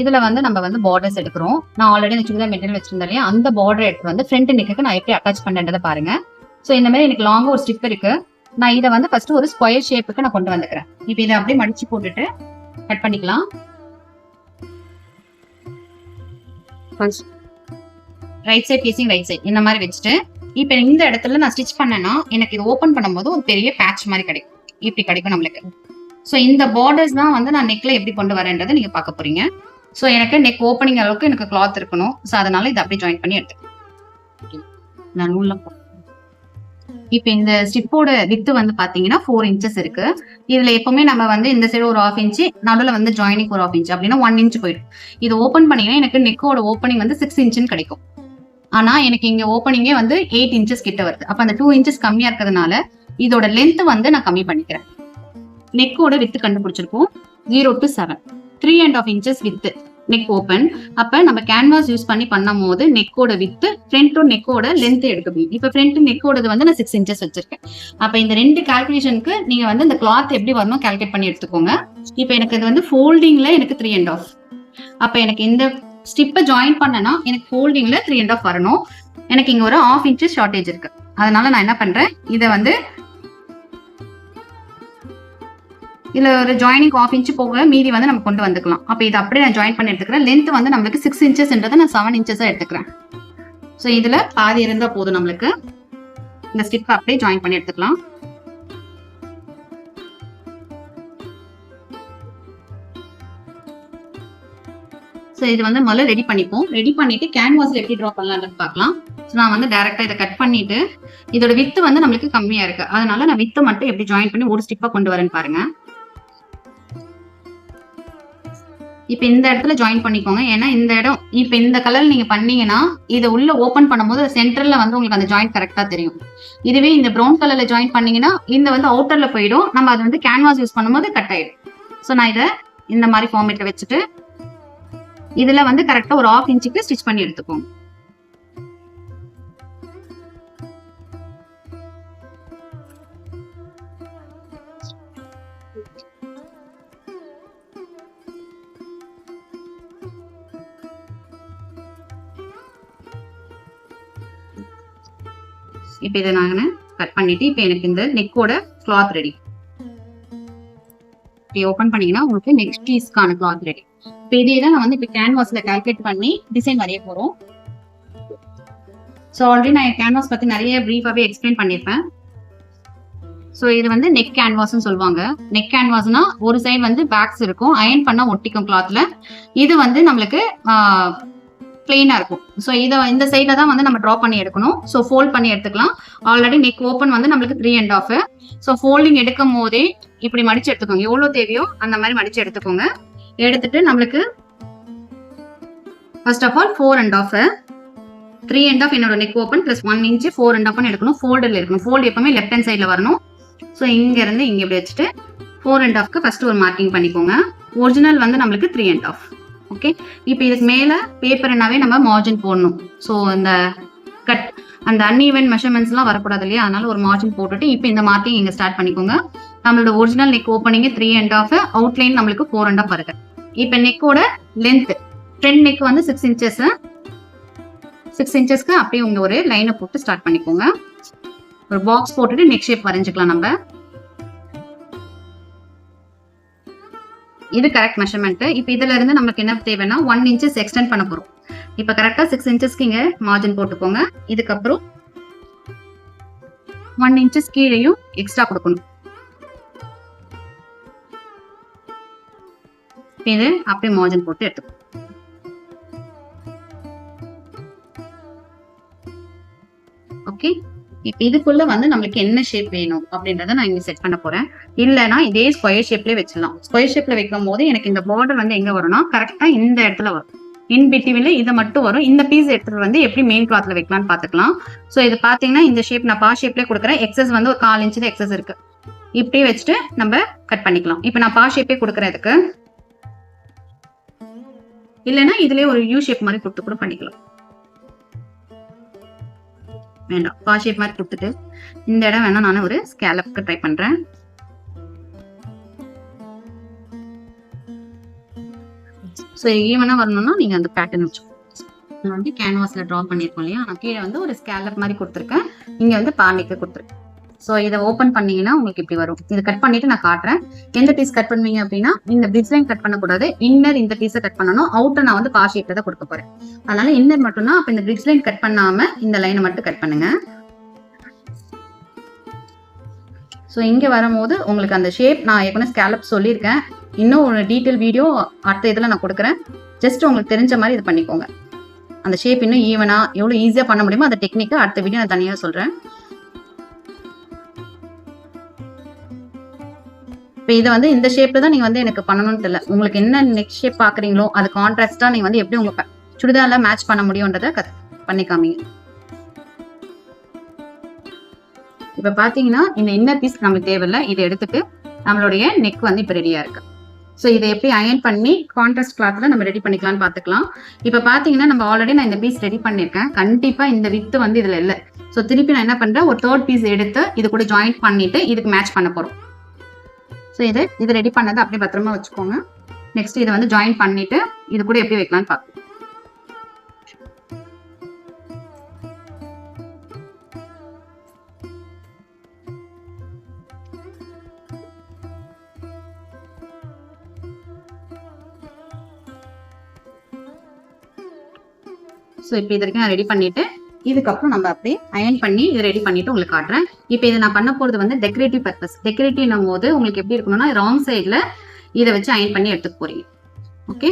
இதுல வந்து நம்ம வந்து பார்டர்ஸ் எடுக்கிறோம். நான் ஆல்ரெடி இந்த சுடிதார் மெட்டீரியல் வச்சிருந்தேன் இல்லையா? அந்த பார்டர் எடுத்து வந்து ஃப்ரண்ட் நெக்குக்கு நான் எப்படி அட்டாச் பண்ணுறதை பாருங்க. ஸோ இந்த மாதிரி எனக்கு லாங் ஒரு ஸ்டிப் இருக்கு. நான் இதை வந்து ஃபர்ஸ்ட் ஒரு ஸ்கொயர் ஷேப்புக்கு நான் கொண்டு வந்துக்கிறேன். இப்போ இதை அப்படியே மடிச்சு போட்டுட்டு கட் பண்ணிக்கலாம். Right side facing right side இந்த மாதிரி வச்சுட்டு இப்போ இந்த இடத்துல நான் ஸ்டிச் பண்ணேன்னா எனக்கு இது ஓப்பன் பண்ணும்போது ஒரு பெரிய பேட்ச் மாதிரி கிடைக்கும். இப்படி கிடைக்கும் நம்மளுக்கு. ஸோ இந்த பார்டர்ஸ் தான் வந்து நான் நெக்ல எப்படி கொண்டு வரேன்றதை நீங்க பார்க்க போறீங்க. ஸோ எனக்கு நெக் ஓப்பனிங் அளவுக்கு எனக்கு கிளாத் இருக்கணும். ஸோ அதனால இதை அப்படியே ஜாயின் பண்ணி எடுத்துக்கேன் நான் நூலில் இப்போ இந்த ஸ்டிப்போட வித்து வந்து பார்த்தீங்கன்னா ஃபோர் இன்ச்சஸ் இருக்கு. இதில் எப்பவுமே நம்ம வந்து இந்த சைடு ஒரு ஆஃப் இன்ச்சு நடுவில் வந்து ஜாயினிங் ஒரு ஆஃப் இன்ச் அப்படின்னா ஒன் இன்ச் போயிடும். இது ஓப்பன் பண்ணீங்கன்னா எனக்கு நெக்கோட ஓப்பனிங் வந்து சிக்ஸ் இன்ச்சுன்னு கிடைக்கும். ஆனால் எனக்கு இங்கே ஓப்பனிங்கே வந்து எயிட் இன்ச்சஸ் கிட்ட வருது. அப்போ அந்த டூ இன்ச்சஸ் கம்மியாக இருக்கிறதுனால இதோட லென்த் வந்து நான் கம்மி பண்ணிக்கிறேன். நெக்கோட வித்து கண்டுபிடிச்சிருக்கோம். Zero to seven three and half inches width neck open அப்ப நம்ம கேன்வாஸ் யூஸ் பண்ணி பண்ணும் போது நெக்கோட வித்து ஃப்ரண்ட் நெக்கோட லென்த் எடுக்க முடியும். இப்ப ஃப்ரண்ட் நெக்கோடது வந்து நான் சிக்ஸ் இன்ச்சஸ் வச்சிருக்கேன். அப்ப இந்த ரெண்டு கால்குலேஷனுக்கு நீங்க வந்து இந்த கிளாத் எப்படி வரணும் கால்குலேட் பண்ணி எடுத்துக்கோங்க. இப்ப எனக்கு இது வந்து ஃபோல்டிங்ல எனக்கு த்ரீ அண்ட் ஆஃப் அப்ப எனக்கு இந்த ஸ்டிப்பை ஜாயின் பண்ணனா எனக்கு ஃபோல்டிங்ல த்ரீ அண்ட் ஆஃப் வரணும். எனக்கு இங்க ஒரு ஆஃப் இன்ச்சஸ் ஷார்டேஜ் இருக்கு. அதனால நான் என்ன பண்றேன்? இதை வந்து இதுல ஒரு ஜாயினிங் ஆஃப் இன்ச் போக மீதி வந்து நம்ம கொண்டு வந்துக்கலாம். அப்போ இது அப்படியே நான் ஜாயின் பண்ணி எடுத்துக்கிறேன். லென்த் வந்து நம்மளுக்கு சிக்ஸ் இன்ச்சஸ்ன்றதை நான் செவன் இன்ச்சஸாக எடுத்துக்கிறேன். ஸோ இதுல பாதி இருந்தா போதும் நம்மளுக்கு. இந்த ஸ்டிப் அப்படியே ஜாயின் பண்ணி எடுத்துக்கலாம். ஸோ இது வந்து முதல்ல ரெடி பண்ணிப்போம். ரெடி பண்ணிட்டு கேன்வாஸில் எப்படி ட்ரா பண்ணலாம்னு பார்க்கலாம். ஸோ நான் வந்து டேரெக்டாக இதை கட் பண்ணிட்டு இதோட வித்து வந்து நம்மளுக்கு கம்மியா இருக்கு. அதனால நான் வித்து மட்டும் எப்படி ஜாயின் பண்ணி ஒரு ஸ்டிப்பாக கொண்டு வரேன்னு பாருங்க. இப்போ இந்த இடத்துல ஜாயின் பண்ணிக்கோங்க. ஏன்னா இந்த இடம் இப்போ இந்த கலர் நீங்கள் பண்ணீங்கன்னா இதை உள்ள ஓப்பன் பண்ணும்போது சென்டரில் வந்து உங்களுக்கு அந்த ஜாயின் கரெக்டாக தெரியும். இதுவே இந்த ப்ரௌன் கலரில் ஜாயின் பண்ணீங்கன்னா இந்த வந்து அவுட்டரில் போயிடும். நம்ம அது வந்து கேன்வாஸ் யூஸ் பண்ணும்போது கட் ஆயிடும். ஸோ நான் இதை இந்த மாதிரி ஃபார்மேட்டில் வச்சுட்டு இதில் வந்து கரெக்டாக ஒரு ஆஃப் இன்ச்சுக்கு ஸ்டிச் பண்ணி எடுத்துக்கோங்க. இப்போ இதை நான் கட் பண்ணிட்டு இப்போ எனக்கு இந்த நெக்கோட கிளாத் ரெடி இப்படி ஓப்பன் பண்ணீங்கன்னா உங்களுக்கு நெக்ஸ்ட் பீஸ்க்கான கிளாத் ரெடி இப்போ இதே தான் நான் வந்து இப்போ கேன்வாஸ்ல கால்குலேட் பண்ணி டிசைன் வரைய போகிறோம் ஸோ ஆல்ரெடி நான் கேன்வாஸ் பற்றி நிறைய ப்ரீஃபாகவே எக்ஸ்பிளைன் பண்ணியிருப்பேன். ஸோ இது வந்து நெக் கேன்வாஸ்னு சொல்லுவாங்க. நெக் கேன்வாஸ்னா ஒரு சைடு வந்து பேக்ஸ் இருக்கும். அயன் பண்ணால் ஒட்டிக்கும் கிளாத்தில் இது வந்து நம்மளுக்கு பிளெயினாக இருக்கும். ஸோ இதை இந்த சைடில் தான் வந்து நம்ம ட்ரா பண்ணி எடுக்கணும். ஸோ ஃபோல்ட் பண்ணி எடுத்துக்கலாம். ஆல்ரெடி நெக் ஓப்பன் வந்து நம்மளுக்கு three and half so folding எடுக்கும் போதே இப்படி மடிச்சு எடுத்துக்கோங்க. எவ்வளோ தேவையோ அந்த மாதிரி மடிச்சு எடுத்துக்கோங்க. எடுத்துட்டு நம்மளுக்கு first of all four and half three and half என்னோட neck open plus one inch four and ஆஃப்னு எடுக்கணும். ஃபோல்டில் இருக்கணும். ஃபோல்டு எப்பவுமே லெஃப்ட் ஹேண்ட் சைடில் வரணும். ஸோ இங்கேருந்து இங்கே இப்படி வச்சுட்டு ஃபோர் அண்ட் ஆஃப்க்கு ஃபஸ்ட்டு ஒரு மார்க்கிங் பண்ணிக்கோங்க. ஒரிஜினல் வந்து நம்மளுக்கு த்ரீ அண்ட் ஆஃப் ஓகே இப்போ இதுக்கு மேலே பேப்பர்னாவே நம்ம மார்ஜின் போடணும். ஸோ இந்த கட் அந்த அன்இவன் மெஷர்மெண்ட்ஸ்லாம் வரக்கூடாது இல்லையா? அதனால ஒரு மார்ஜின் போட்டுட்டு இப்போ இந்த மார்க்கிங் இங்கே ஸ்டார்ட் பண்ணிக்கோங்க. நம்மளோட ஒரிஜினல் நெக் ஓப்பனிங்கு த்ரீ அண்ட் ஆஃப் அவுட்லைன் நம்மளுக்கு ஃபோர் அண்ட் ஆஃப் வருது. இப்போ நெக்கோட லென்த் ஃப்ரண்ட் நெக் வந்து சிக்ஸ் இன்ச்சஸ் சிக்ஸ் இன்ச்சஸ்க்கு அப்படியே உங்க ஒரு லைனை போட்டு ஸ்டார்ட் பண்ணிக்கோங்க. ஒரு பாக்ஸ் போட்டுட்டு நெக் ஷேப் வரைஞ்சிக்கலாம் நம்ம. இது கரெக்ட் மெஷர்மெண்ட் இப்போ இதுல இருந்து நமக்கு என்ன தேவைன்னா ஒன் இன்ச்சஸ் எக்ஸ்டெண்ட் பண்ண போறோம். இப்போ கரெக்டா சிக்ஸ் இன்ச்சஸ்க்கு இங்கே மார்ஜின் போட்டுக்கோங்க. இதுக்கப்புறம் ஒன் இன்ச்சஸ் கீழேயும் எக்ஸ்ட்ரா கொடுக்கணும். இது அப்படியே மார்ஜின் போட்டு எடுத்துக்கணும் ஓகே இதுக்குள்ள வந்து நம்மளுக்கு என்ன ஷேப் வேணும் அப்படின்றத நான் இங்க செட் பண்ண போறேன். இல்லைன்னா இதே ஸ்கொயர் ஷேப்லேயே வச்சிடலாம். ஸ்கொயர் ஷேப்ல வைக்கும் போது எனக்கு இந்த பார்டர் வந்து எங்க வரும்னா கரெக்டா இந்த இடத்துல வரும். இன் பிட்வீன்ல இதை மட்டும் வரும். இந்த பீஸ் எடுத்துட்டு வந்து எப்படி மெயின் கிளாத்ல வைக்கலாம்னு பாத்துக்கலாம் ஸோ இது பாத்தீங்கன்னா இந்த ஷேப் நான் பா ஷேப்லேயே கொடுக்குறேன். எக்ஸஸ் வந்து ஒரு கால் இன்ச்சு எக்ஸஸ் இருக்கு. இப்படியே வச்சுட்டு நம்ம கட் பண்ணிக்கலாம். இப்போ நான் பா ஷேப்பே கொடுக்குறேன் இதுக்கு. இல்லைன்னா இதுலயே ஒரு யூ ஷேப் மாதிரி கொடுத்து கூட பண்ணிக்கலாம். வேண்டாம். பா ஷேப் மாதிரி கொடுத்துட்டு இந்த இடம் வேணா நான் ஒரு ஸ்கேலப்க்கு ட்ரை பண்றேன். ஸோ ஈவனாக வரணும்னா நீங்கள் அந்த பேட்டர்ன் வச்சு நான் வந்து கேன்வாஸில் ட்ரா பண்ணியிருக்கோம் இல்லையா? நான் கீழே வந்து ஒரு ஸ்கேலப் மாதிரி கொடுத்துருக்கேன். இங்கே வந்து பாண்டிக்கு கொடுத்துருக்கேன். ஸோ இதை ஓப்பன் பண்ணீங்கன்னா உங்களுக்கு இப்படி வரும். இது கட் பண்ணிட்டு நான் காட்டுறேன். எந்த பீஸ் கட் பண்ணுவீங்க அப்படின்னா இந்த டிசைன் கட் பண்ணக்கூடாது. இன்னர் இந்த பீஸை கட் பண்ணணும். அவுட்டர் நான் வந்து பா ஷேப்ல தான் கொடுக்க போறேன். அதனால இன்னர் மட்டும்னா அப்போ இந்த பிரிட்ஜ் லைன் கட் பண்ணாம இந்த லைனை மட்டும் கட் பண்ணுங்க. ஸோ இங்கே வரும்போது உங்களுக்கு அந்த ஷேப் நான் ஏற்கனவே ஸ்கேலப் சொல்லியிருக்கேன். இன்னும் ஒரு டீட்டெயில் வீடியோ அடுத்த இதில் நான் கொடுக்குறேன். ஜஸ்ட் உங்களுக்கு தெரிஞ்ச மாதிரி இது பண்ணிக்கோங்க. அந்த ஷேப் இன்னும் ஈவனாக எவ்வளோ ஈஸியாக பண்ண முடியுமோ அந்த டெக்னிக்கை அடுத்த வீடியோ நான் தனியாக சொல்கிறேன் இப்போ இதை வந்து இந்த ஷேப்ல தான் நீங்கள் வந்து எனக்கு பண்ணணும்னு தெரியல. உங்களுக்கு என்ன நெக்ஸ்ட் ஷேப் பார்க்குறீங்களோ அது கான்ட்ராஸ்டாக நீங்கள் வந்து எப்படி உங்கள் சுடிதாரில் மேட்ச் பண்ண முடியுன்றதை கத் பண்ணிக்காமீங்க. இப்போ பார்த்தீங்கன்னா இந்த இன்னர் பீஸ் நம்மளுக்கு தேவையில்லை இதை எடுத்துட்டு நம்மளுடைய நெக் வந்து இப்போ ரெடியாக இருக்கு. ஸோ இதை எப்படி அயன் பண்ணி கான்ட்ராஸ்ட் கிளாத்தில் நம்ம ரெடி பண்ணிக்கலாம்னு பார்த்துக்கலாம் இப்போ பார்த்தீங்கன்னா நம்ம ஆல்ரெடி நான் இந்த பீஸ் ரெடி பண்ணியிருக்கேன். கண்டிப்பாக இந்த வித்து வந்து இதில் இல்லை. ஸோ திருப்பி நான் என்ன பண்ணுறேன் ஒரு தேர்ட் பீஸ் எடுத்து இது கூட ஜாயின் பண்ணிட்டு இதுக்கு மேட்ச் பண்ண போகிறோம் ஸோ இது இது ரெடி பண்ணதை அப்படியே பத்திரமா வச்சுக்கோங்க. நெக்ஸ்ட் இதை வந்து ஜாயின் பண்ணிட்டு இது கூட எப்படி வைக்கலாம்னு பார்க்கலாம் ஸோ இப்போ இது வரைக்கும் நான் ரெடி பண்ணிட்டு இதுக்கப்புறம் நம்ம அப்படியே அயன் பண்ணி இது ரெடி பண்ணிட்டு உங்களுக்கு காட்டுறேன். இப்போ இதை நான் பண்ண போறது வந்து டெக்கரேட்டிவ் பர்பஸ் டெக்கரேட்டிவ்னும் போது உங்களுக்கு எப்படி இருக்கணும்னா ராங் சைடில் இதை வச்சு அயன் பண்ணி எடுத்துக்க போறீங்க. ஓகே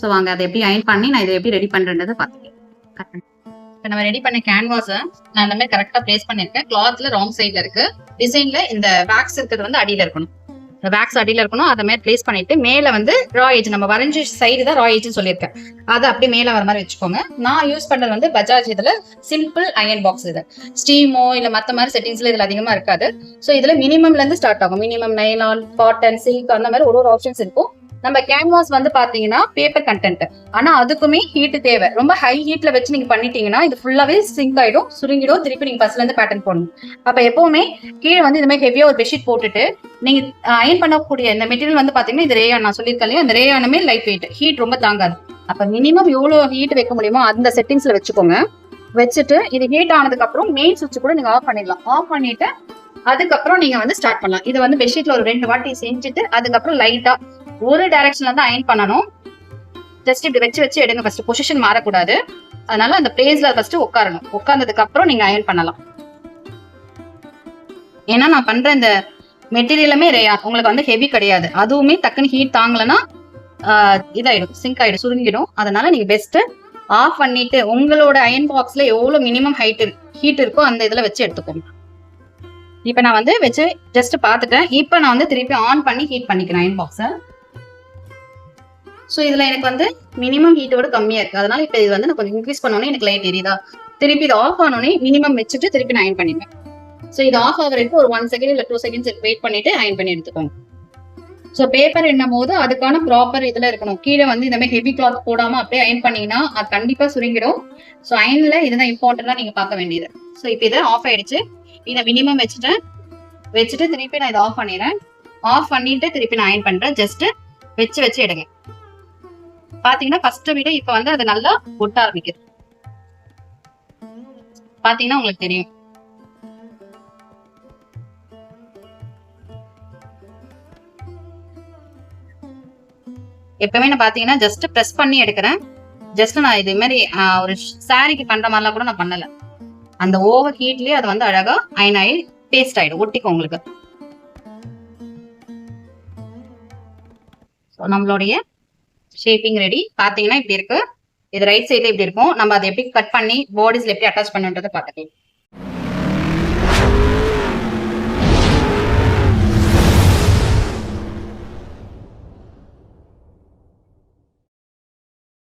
ஸோ வாங்க அதை எப்படி அயன் பண்ணி நான் இதை எப்படி ரெடி பண்றேன்றதை பார்த்துக்கலாம். இப்போ நம்ம ரெடி பண்ண கேன்வாஸை நான் இந்த மாதிரி கரெக்டாக ப்ளேஸ் பண்ணியிருக்கேன். கிளாத்ல ராங் சைடில் இருக்கு. டிசைன்ல இந்த வேக்ஸ் இருக்கிறது வந்து அடியில் இருக்கணும். வேக்ஸ் அடியில் இருக்கணும். அதை மாதிரி பிளேஸ் பண்ணிட்டு மேலே வந்து ரா ஏஜ் நம்ம வரைஞ்சி சைடு தான் ரா ஏஜ்னு சொல்லியிருக்கேன். அதை அப்படியே மேலே வர மாதிரி வச்சுக்கோங்க. நான் யூஸ் பண்றது வந்து பஜாஜ் இதுல சிம்பிள் அயன் பாக்ஸ் இது. ஸ்டீமோ இல்ல மத்த மாதிரி செட்டிங்ஸ்ல இதுல அதிகமா இருக்காது. ஸோ இதுல மினிமம்ல இருந்து ஸ்டார்ட் ஆகும். மினிமம் நைலான் காட்டன் சில்க் அந்த மாதிரி ஒரு ஒரு ஆப்ஷன்ஸ் இருக்கும். நம்ம கேன்வாஸ் வந்து பாத்தீங்கன்னா பேப்பர் கண்டென்ட் ஆனா அதுக்குமே ஹீட் தேவை. ரொம்ப ஹை ஹீட்ல வச்சு நீங்க பண்ணிட்டீங்கன்னா இது ஃபுல்லாவே சிங்க் ஆயிடும் சுருங்கிடும் திருப்பி நீங்க ஃபர்ஸ்ட்ல இருந்து பேட்டர்ன் போடணும். அப்ப எப்பவுமே கீழே வந்து இந்த மாதிரி ஹெவியா ஒரு பெட்ஷீட் போட்டுட்டு நீங்க அயன் பண்ணக்கூடிய இந்த மெட்டீரியல் வந்து பாத்தீங்கன்னா இது ரேயான் நான் சொல்லியிருக்கேன் இல்லையா? இந்த ரேயானுமே லைட் வெயிட் ஹீட் ரொம்ப தாங்காது. அப்ப மினிமம் எவ்வளவு ஹீட் வைக்க முடியுமோ அந்த செட்டிங்ஸ்ல வச்சுக்கோங்க. வச்சுட்டு இது ஹீட் ஆனதுக்கு அப்புறம் மெயின் சுவிட்ச் கூட நீங்க ஆஃப் பண்ணிடலாம். ஆஃப் பண்ணிட்டு அதுக்கப்புறம் நீங்க வந்து ஸ்டார்ட் பண்ணலாம். இதை வந்து பெட்ஷீட்ல ஒரு ரெண்டு வாட்டி செஞ்சுட்டு அதுக்கப்புறம் லைட்டா ஒரு டைரக்ஷன்ல தான் அயன் பண்ணணும். ஜஸ்ட் இப்படி வச்சு வச்சு எடுங்க ஃபர்ஸ்ட் பொசிஷன் மாறக்கூடாது. அதனால அந்த பிளேஸ்ல ஃபர்ஸ்ட் உட்காரணும். உட்கார்ந்ததுக்கு அப்புறம் நீங்க அயன் பண்ணலாம். ஏன்னா நான் பண்ற இந்த மெட்டீரியலுமே ரேயா உங்களுக்கு வந்து ஹெவி கிடையாது. அதுவுமே டக்குன்னு ஹீட் தாங்கலைன்னா இதாயிடும். சிங்க் ஆயிடும். சுருங்கிடும். அதனால நீங்க பெஸ்ட் ஆஃப் பண்ணிட்டு உங்களோட அயன் பாக்ஸ்ல எவ்வளவு மினிமம் ஹைட் ஹீட் இருக்கோ அந்த இதுல வச்சு எடுத்துக்கோங்க. இப்ப நான் வந்து வச்சு ஜஸ்ட் பாத்துட்டேன் இப்போ நான் வந்து திருப்பி ஆன் பண்ணி ஹீட் பண்ணிக்கிறேன் அயன் பாக்ஸை ஸோ இதில் எனக்கு வந்து மினிமம் ஹீட்டோட கம்மியாக இருக்குது அதனால் இப்போ இது வந்து நான் கொஞ்சம் இன்க்ரீஸ் பண்ணோன்னே எனக்கு லைட் எரியுதா? திருப்பி இது ஆஃப் ஆனோடனே மினிமம் வச்சுட்டு திருப்பி நான் அயன் பண்ணிடுவேன். ஸோ இது ஆஃப் ஆகிறதுக்கு ஒரு ஒன் செகண்ட் இல்லை டூ செகண்ட்ஸ் வெயிட் பண்ணிட்டு அயன் பண்ணி எடுத்துக்கோங்க. ஸோ பேப்பர் என்னும் போது அதுக்கான ப்ராப்பர் இதில் இருக்கணும். கீழே வந்து இந்த மாதிரி ஹெவி கிளாத் போடாமல் அப்படியே அயன் பண்ணிங்கன்னா அது கண்டிப்பாக சுருங்கிடும். ஸோ அயனில் இதுதான் இம்பார்ட்டண்ட்டாக நீங்கள் பார்க்க வேண்டியது. ஸோ இப்போ இது ஆஃப் ஆயிடுச்சு. இதை மினிமம் வச்சுட்டேன் வச்சுட்டு திருப்பி நான் இதை ஆஃப் பண்ணிடுறேன். ஆஃப் பண்ணிட்டு திருப்பி நான் அயன் பண்ணுறேன் ஜஸ்ட்டு வச்சு வச்சு எடுங்க. பாத்தீங்கன்னா ஃபர்ஸ்ட் விட இப்ப வந்து அது நல்லா ஒட்ட ஆரம்பிக்குது. பாத்தீங்கன்னா உங்களுக்கு தெரியும். எப்பவுமே நான் பாத்தீங்கன்னா ஜஸ்ட் ப்ரெஸ் பண்ணி எடுக்கிறேன். ஜஸ்ட் நான் இது மாதிரி ஒரு சாரிக்கு பண்ற மாதிரிலாம் கூட நான் பண்ணல. அந்த ஓவர் ஹீட்லயே அது வந்து அழகா அயன் ஆகி பேஸ்ட் ஆயிடும் ஒட்டிக்கும் உங்களுக்கு. நம்மளுடைய ஷேப்பிங் ரெடி பாத்தீங்கன்னா இப்படி இருக்கு. இது ரைட் சைடுல இப்படி இருக்கும். நம்ம அதை எப்படி கட் பண்ணி பாடிஸ்ல எப்படி அட்டாச் பண்ணுன்றதை பார்த்துக்கலாம்.